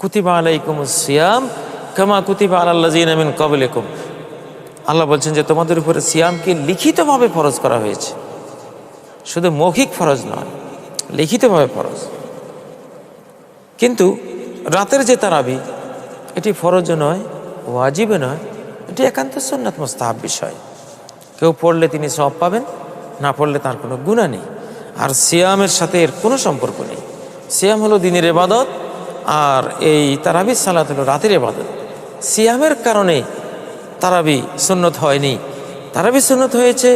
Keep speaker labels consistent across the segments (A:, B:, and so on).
A: কুতিবা আলাইকুম সিয়াম কামা কুতিবা আল্লাহ মিন আল্লাহ বলছেন যে তোমাদের উপরে সিয়ামকে লিখিতভাবে ফরজ করা হয়েছে। শুধু মৌখিক ফরজ নয়, লিখিতভাবে ফরজ। কিন্তু রাতের যে তারাবি, এটি ফরজ নয়, ওয়াজিবে নয়, এটি একান্ত সন্ন্যত মোস্তাহাব বিষয়। কেউ পড়লে তিনি সব পাবেন, না পড়লে তার কোনো গুণা নেই। আর সিয়ামের সাথে এর কোনো সম্পর্ক নেই। সিয়াম হলো দিনের এবাদত আর এই তারাবি সালাত হলো রাতের এবাদত সিয়ামের কারণে তারাবি সুন্নত হয়নি। তারাবি সুন্নত হয়েছে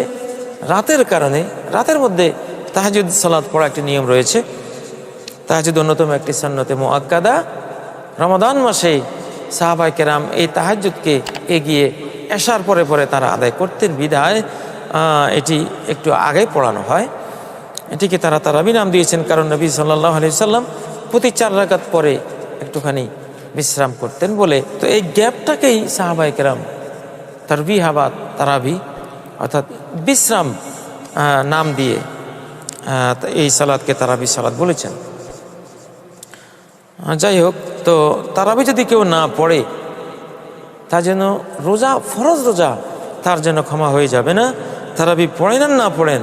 A: রাতের কারণে। রাতের মধ্যে তাহাজুদ সালাত পড়া একটি নিয়ম রয়েছে। তাহাজুদ অন্যতম একটি সন্নতে মোয়াক্কাদা রমাদান মাসে সাহাবাই কেরাম এই তাহাজুদকে এগিয়ে এসার পরে পরে তারা আদায় করতেন। বিধায় এটি একটু আগে পড়ানো হয়। এটিকে তারা তারাবি নাম দিয়েছেন, কারণ নবী সাল্লাহ আলি সাল্লাম প্রতি চার রাকাত পরে একটুখানি বিশ্রাম করতেন বলে, তো এই গ্যাপটাকেই সাহাবাই কেরাম তারবি হাবাদ তারাবি অর্থাৎ বিশ্রাম নাম দিয়ে এই সালাদকে তারাবি সালাদ বলেছেন। যাই হোক, তো তারাবি যদি কেউ না পড়ে তা যেন রোজা, ফরজ রোজা, তার যেন ক্ষমা হয়ে যাবে না, তারাবি পড়েন না পড়েন,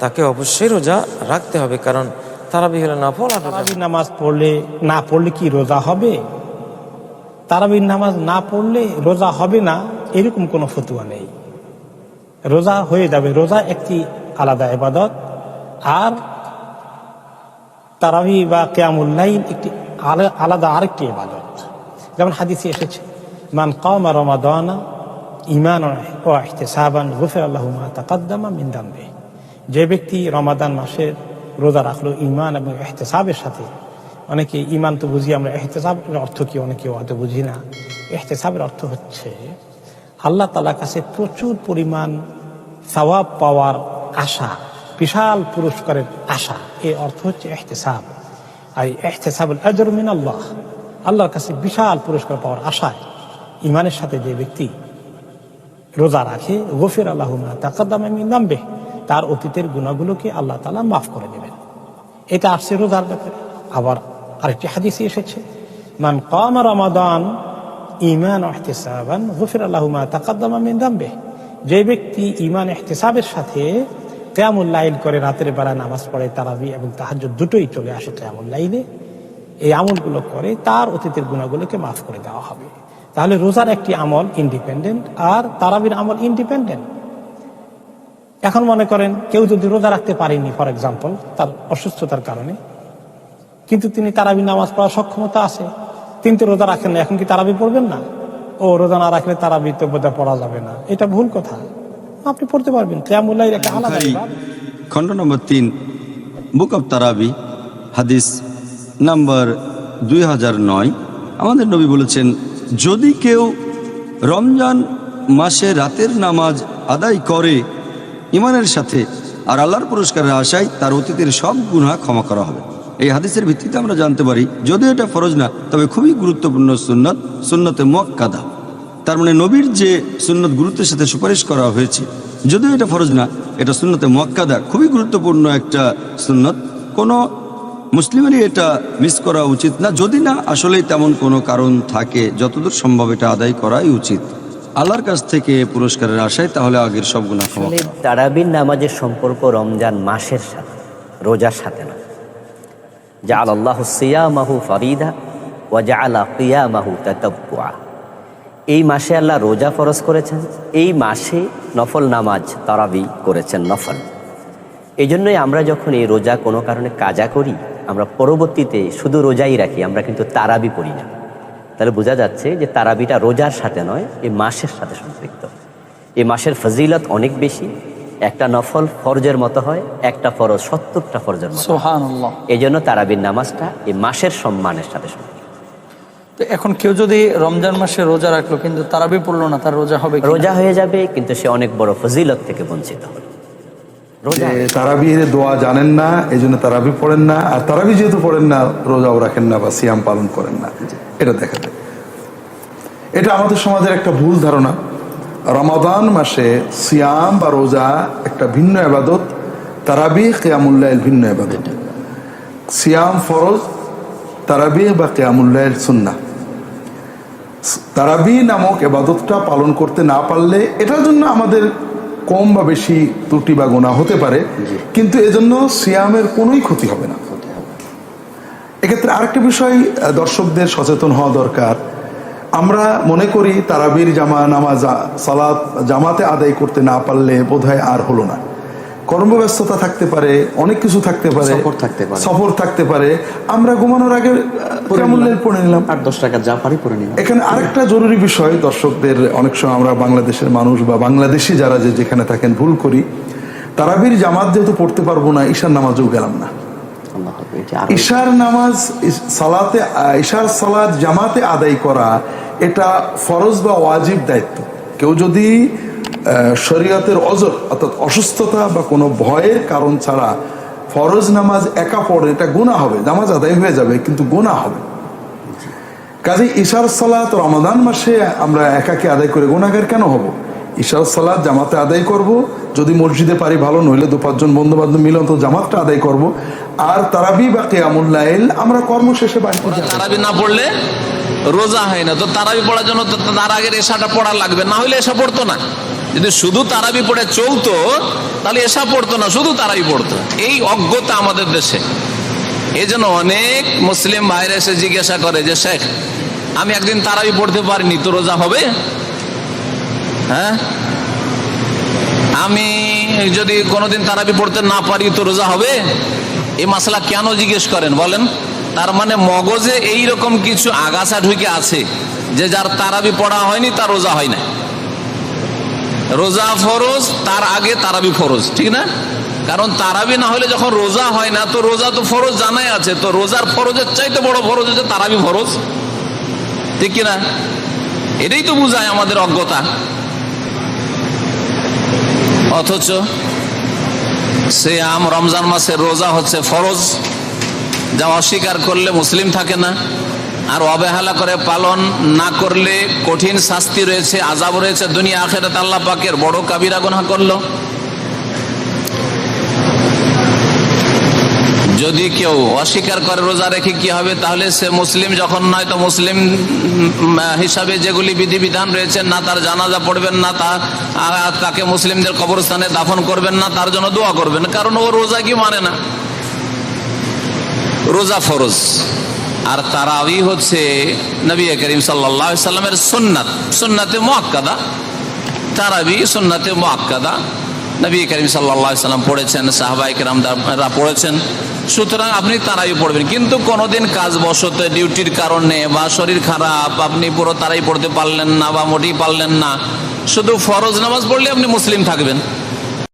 A: তাকে অবশ্যই রোজা রাখতে হবে। কারণ তারাবি হলে না পড়া রোজা
B: তারাবির নামাজ পড়লে না পড়লে কি রোজা হবে? তারাবির নামাজ না পড়লে রোজা হবে না, এরকম কোনো ফতুয়া নেই। রোজা হয়ে যাবে, রোজা একটি আলাদা ইবাদত। আর তারাবি বা কেয়ামুল্লাইন একটি আলা- আলাদা আরেকটি ইবাদত। যেমন হাদিসে এসেছে, মান কামা রমাদানা ইমান ও ইহতিসাবান গুফির আল্লাহ তাকাদ্দামা মিন যে ব্যক্তি রমাদান মাসের রোজা রাখল ইমান এবং এহতেসাবের সাথে। অনেকে ইমান তো বুঝি, আমরা এহতেসাবের অর্থ কি? অনেকে হয়তো বুঝি না। এহতেসাবের অর্থ হচ্ছে, আল্লাহ তালার কাছে প্রচুর পরিমাণ সওয়াব পাওয়ার আশা, বিশাল পুরস্কারের আশা। এই অর্থ হচ্ছে এহতেসাব আর এহতেসাবুল আজর মিন আল্লাহ আল্লাহর কাছে বিশাল পুরস্কার পাওয়ার আশায় ইমানের সাথে যে ব্যক্তি রোজা রাখে গফির আল্লাহ তাকাদ্দামে নামবে তার অতীতের গুণাগুলোকে আল্লাহ তালা মাফ করে দেবেন। এটা আসছে রোজার ব্যাপারে। আবার আরেকটি হাদিসে এসেছে, মান কাম রমাদান ইমান এহতেসাবান গফির আল্লাহ তাকাদ্দামা মিন দামবে যে ব্যক্তি ইমান এহতেসাবের সাথে লাইল করে রাতের বেলা নামাজ পড়ে, তারাবি এবং তাহাজ দুটোই চলে আসে লাইলে, এই আমলগুলো করে তার অতীতের গুণাগুলোকে মাফ করে দেওয়া হবে। তাহলে রোজার একটি আমল ইন্ডিপেন্ডেন্ট আর তারাবির আমল ইন্ডিপেন্ডেন্ট এখন মনে করেন কেউ যদি রোজা রাখতে পারেনি ফর এক্সাম্পল তার অসুস্থতার কারণে কিন্তু তিনি তারাবি নামাজ পড়ার সক্ষমতা আছে তিনি তো রোজা রাখেন না এখন কি তারাবি পড়বেন না? ও রোজা না রাখলে তারাবি তো বোধহয় পড়া যাবে না। এটা ভুল কথা। আপনি পড়তে পারবেন কেয়ামুল্লাহ একটা আলাদা
C: খণ্ড নম্বর তিন বুক অব তারাবি হাদিস নাম্বার দুই হাজার নয় আমাদের নবী বলেছেন যদি কেউ রমজান মাসে রাতের নামাজ আদায় করে ইমানের সাথে আর আল্লাহর পুরস্কারের আশায় তার অতীতের সব গুণা ক্ষমা করা হবে। এই হাদিসের ভিত্তিতে আমরা জানতে পারি, যদিও এটা ফরজ না, তবে খুবই গুরুত্বপূর্ণ সুন্নত, সুন্নতে মোয়াক্কাদা। তার মানে নবীর যে সুন্নত গুরুত্বের সাথে সুপারিশ করা হয়েছে, যদিও এটা ফরজ না, এটা সুন্নতে মোয়াক্কাদা খুবই গুরুত্বপূর্ণ একটা সুন্নত। কোনো মুসলিমেরই এটা মিস করা উচিত না। যদি না, আসলেই তেমন কোনো কারণ থাকে, যতদূর সম্ভব এটা আদায় করাই উচিত। আল্লাহর কাছ থেকে পুরস্কারের আশায় তাহলে আগের সব গুণা ক্ষমা
D: তারাবির নামাজের সম্পর্ক রমজান মাসের সাথে রোজার সাথে না। যা আল্লাহ সিয়ামাহু ফরিদা ওয়া জা আলা কিয়ামাহু তাতাব্বুআ। এই মাসে আল্লাহ রোজা ফরজ করেছেন এই মাসে নফল নামাজ তারাবি করেছেন নফল। এই জন্যই আমরা যখন এই রোজা কোনো কারণে কাজা করি আমরা পরবর্তীতে শুধু রোজাই রাখি আমরা কিন্তু তারাবি পড়ি না। তাহলে বোঝা যাচ্ছে যে তারাবিটা রোজার সাথে নয় এই মাসের সাথে সম্পৃক্ত। এই মাসের ফজিলত অনেক বেশি একটা নফল ফরজের মতো হয় একটা ফরজ সত্তরটা ফরজের মতো এই জন্য তারাবির নামাজটা এই মাসের সম্মানের সাথে সম্পৃক্ত।
E: তো এখন কেউ যদি রমজান মাসে রোজা রাখল কিন্তু তারাবি পড়ল না তার রোজা হবে
D: রোজা হয়ে যাবে কিন্তু সে অনেক বড় ফজিলত থেকে বঞ্চিত রোজা
F: যে তারাবির দোয়া জানেন না এই জন্য তারাবি পড়েন না আর তারাবি যেহেতু পড়েন না রোজাও রাখেন না বা সিয়াম পালন করেন না। এটা দেখা যায়। এটা আমাদের সমাজের একটা ভুল ধারণা। রমাদান মাসে সিয়াম বা রোজা একটা ভিন্ন আবাদত তারাবি কেয়ামুল্লাহ ভিন্ন আবাদত। সিয়াম ফরজ তারাবি বা কেয়ামুল্লাহের সুন্না তারাবি নামক এবাদতটা পালন করতে না পারলে এটার জন্য আমাদের কম বা বেশি ত্রুটি বা গোনা হতে পারে কিন্তু এজন্য সিয়ামের কোনোই ক্ষতি হবে না। এক্ষেত্রে আরেকটি বিষয় দর্শকদের সচেতন হওয়া দরকার। আমরা মনে করি তারাবির জামা নামাজ সালাত জামাতে আদায় করতে না পারলে বোধহয় আর হলো না। কর্মব্যস্ততা থাকতে পারে অনেক কিছু থাকতে পারে
G: সফর থাকতে পারে।
F: সফর থাকতে পারে। আমরা ঘুমানোর আগে কেমন পড়ে নিলাম?
G: আট দশ টাকা যা পারি পরে নিলাম।
F: এখানে আরেকটা জরুরি বিষয় দর্শকদের অনেক সময় আমরা বাংলাদেশের মানুষ বা বাংলাদেশি যারা যে যেখানে থাকেন ভুল করি। তারাবির জামাত যেহেতু পড়তে পারব না ঈশার নামাজও গেলাম না। ঈশার নামাজ সালাতে ঈশার সালাত জামাতে আদায় করা এটা ফরজ বা ওয়াজিব দায়িত্ব। কেউ যদি শরীয়তের অজর, অর্থাৎ অসুস্থতা বা কোনো ভয়ের কারণ ছাড়া ফরজ নামাজ একা পড়ে, এটা গুণা হবে, নামাজ আদায় হয়ে যাবে, কিন্তু গুণা হবে। কাজে ঈশার সালাত রমাদান মাসে আমরা একাকে আদায় করে গুণাগার কেন হব? ঈশার সালাত জামাতে আদায় করব, যদি মসজিদে পারি ভালো, নইলে দু পাঁচজন বন্ধু বান্ধব মিলে অন্তত জামাতটা আদায় করব। আর তারাবি বা কেয়ামুল্লাইল আমরা কর্ম শেষে বাড়িতে।
H: তারাবি না পড়লে রোজা হয় না, তো তারাবি পড়ার জন্য তো তার আগের এশাটা পড়া লাগবে, না হলে এসা পড়তো না। যদি শুধু তারাবি পড়ে চলতো, তাহলে এসা পড়তো না, শুধু তারাবি পড়তো। এই অজ্ঞতা আমাদের দেশে। এই জন্য অনেক মুসলিম বাইরে এসে জিজ্ঞাসা করে যে, শেখ, আমি একদিন তারাবি পড়তে পারিনি, তো রোজা হবে? হ্যাঁ? আমি যদি কোনোদিন তারাবি পড়তে না পারি, তো রোজা হবে? এই মাসলা কেন জিজ্ঞেস করেন? বলেন। তার মানে মগজে এই রকম কিছু আগাছা ঢুকে আছে যে, যার তারাবি পড়া হয়নি, তার রোজা হয় না রোজা ফরজ, তার আগে তারাবি ফরজ, ঠিক না? কারণ তারাবি না হলে যখন রোজা হয় না, তো রোজা তো ফরজ জানাই আছে, তো রোজার ফরজের চাইতে বড় ফরজ হচ্ছে তারাবি ফরজ। ঠিক কিনা? এটাই তো বোঝায় আমাদের অজ্ঞতা। অথচ সে আম রমজান মাসের রোজা হচ্ছে ফরজ, যা অস্বীকার করলে মুসলিম থাকে না। আর অবহেলা করে পালন না করলে কঠিন শাস্তি রয়েছে আজাব রয়েছে, দুনিয়া আখেরাত আল্লাহ পাকের বড় কাবিরা গুনাহ করল। যদি কেউ অস্বীকার করে রোজা রেখে কি হবে, তাহলে সে মুসলিম যখন নয়, তো মুসলিম হিসাবে যেগুলি বিধিবিধান রয়েছে, না তার জানাজা পড়বেন, না তা তাকে মুসলিমদের কবরস্থানে দাফন করবেন, না তার জন্য দোয়া করবেন, কারণ ও রোজা কি মানে না? রোজা ফরজ। আর তারাবি হচ্ছে নবী করিম সাল্লাহ সাল্লামের সুন্নাত। সুন্নাতে মোয়াক্কাদা। তারাবি সুন্নাতে মোয়াক্কাদা। নবী করিম সাল্লাহ সাল্লাম পড়েছেন সাহবাই কেরামরা পড়েছেন। সুতরাং আপনি তারাই পড়বেন। কিন্তু কোনোদিন কাজ বসতে, ডিউটির কারণে বা শরীর খারাপ, আপনি পুরো তারাই পড়তে পারলেন না বা মোটেই পারলেন না, শুধু ফরজ নামাজ পড়লে আপনি মুসলিম থাকবেন।